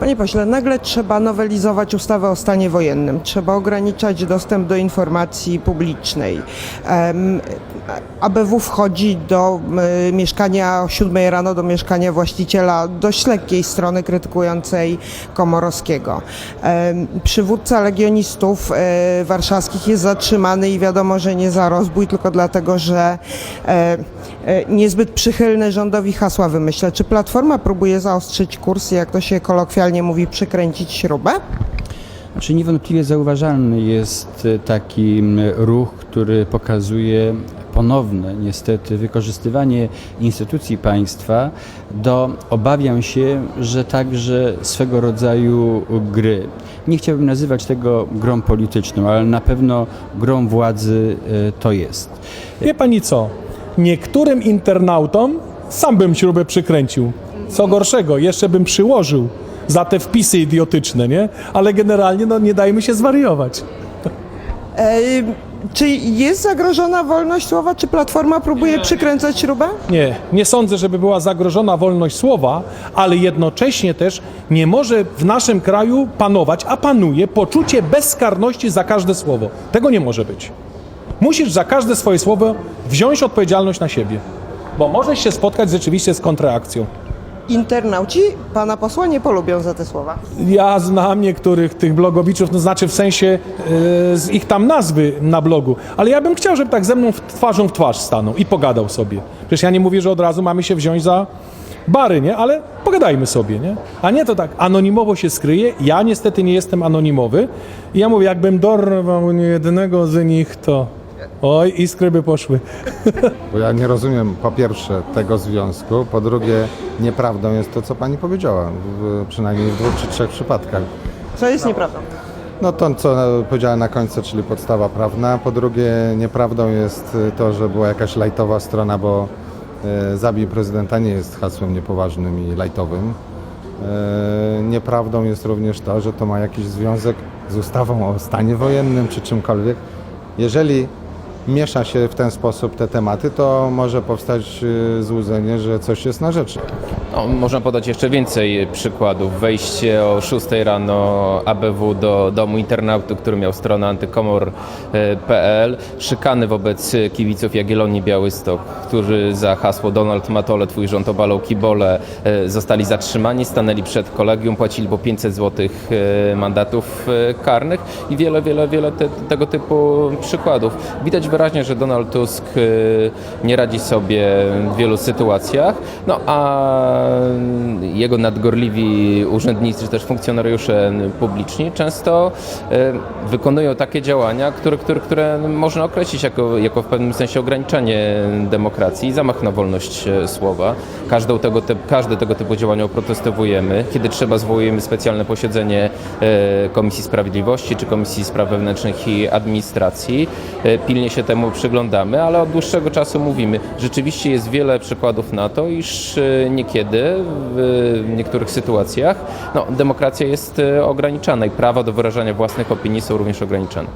Panie pośle, nagle trzeba nowelizować ustawę o stanie wojennym. Trzeba ograniczać dostęp do informacji publicznej. ABW wchodzi do mieszkania o 7 rano, do mieszkania właściciela dość lekkiej strony krytykującej Komorowskiego. Przywódca legionistów e, warszawskich jest zatrzymany i wiadomo, że nie za rozbój, tylko dlatego, że e, e, niezbyt przychylne rządowi hasła wymyśla. Czy Platforma próbuje zaostrzyć kurs, jak to się kolokwialnie mówi, przykręcić śrubę? Znaczy niewątpliwie zauważalny jest e, taki ruch, który pokazuje ponowne niestety wykorzystywanie instytucji państwa do, obawiam się, że także swego rodzaju gry. Nie chciałbym nazywać tego grą polityczną, ale na pewno grą władzy e, to jest. Wie pani co? Niektórym internautom sam bym śrubę przykręcił. Co gorszego, jeszcze bym przyłożył za te wpisy idiotyczne, nie? Ale generalnie no, nie dajmy się zwariować. E, czy jest zagrożona wolność słowa? Czy Platforma próbuje przykręcać śrubę? Nie, nie sądzę, żeby była zagrożona wolność słowa, ale jednocześnie też nie może w naszym kraju panować, a panuje poczucie bezkarności za każde słowo. Tego nie może być. Musisz za każde swoje słowo wziąć odpowiedzialność na siebie, bo możesz się spotkać rzeczywiście z kontrreakcją. Internauci pana posła nie polubią za te słowa. Ja znam niektórych tych blogowiczów, no znaczy w sensie e, z ich tam nazwy na blogu, ale ja bym chciał, żeby tak ze mną w, twarzą w twarz stanął i pogadał sobie. Przecież ja nie mówię, że od razu mamy się wziąć za bary, nie? Ale pogadajmy sobie, nie? A nie to tak, anonimowo się skryje. Ja niestety nie jestem anonimowy. I ja mówię, jakbym dorwał jednego z nich, to oj, iskry by poszły. Bo ja nie rozumiem po pierwsze tego związku, po drugie nieprawdą jest to, co pani powiedziała, w, przynajmniej w dwóch czy trzech przypadkach. Co jest nieprawdą? No to, co powiedziała na końcu, czyli podstawa prawna. Po drugie nieprawdą jest to, że była jakaś lajtowa strona, bo e, zabij prezydenta nie jest hasłem niepoważnym i lajtowym. E, nieprawdą jest również to, że to ma jakiś związek z ustawą o stanie wojennym czy czymkolwiek. Jeżeli miesza się w ten sposób te tematy, to może powstać e, złudzenie, że coś jest na rzeczy. No, można podać jeszcze więcej przykładów. Wejście o 6 rano ABW do domu internautu, który miał stronę antykomor.pl, szykany wobec kibiców Jagiellonii Białystok, którzy za hasło Donald Matole, twój rząd obalał kibole, e, zostali zatrzymani, stanęli przed kolegium, płacili po 500 zł mandatów e, karnych i wiele, wiele, wiele te, tego typu przykładów. Widać wyraźnie, że Donald Tusk e, nie radzi sobie w wielu sytuacjach, no a jego nadgorliwi urzędnicy czy też funkcjonariusze publiczni często e, wykonują takie działania, które, które, które można określić jako, jako w pewnym sensie ograniczenie demokracji zamach na wolność e, słowa. Każdą tego typ, każde tego typu działania oprotestowujemy. Kiedy trzeba, zwołujemy specjalne posiedzenie e, Komisji Sprawiedliwości czy Komisji Spraw Wewnętrznych i Administracji. E, Pilnie się temu przyglądamy, ale od dłuższego czasu mówimy, rzeczywiście jest wiele przykładów na to, iż e, niekiedy w niektórych sytuacjach no, demokracja jest e, ograniczana i prawa do wyrażania własnych opinii są również ograniczane.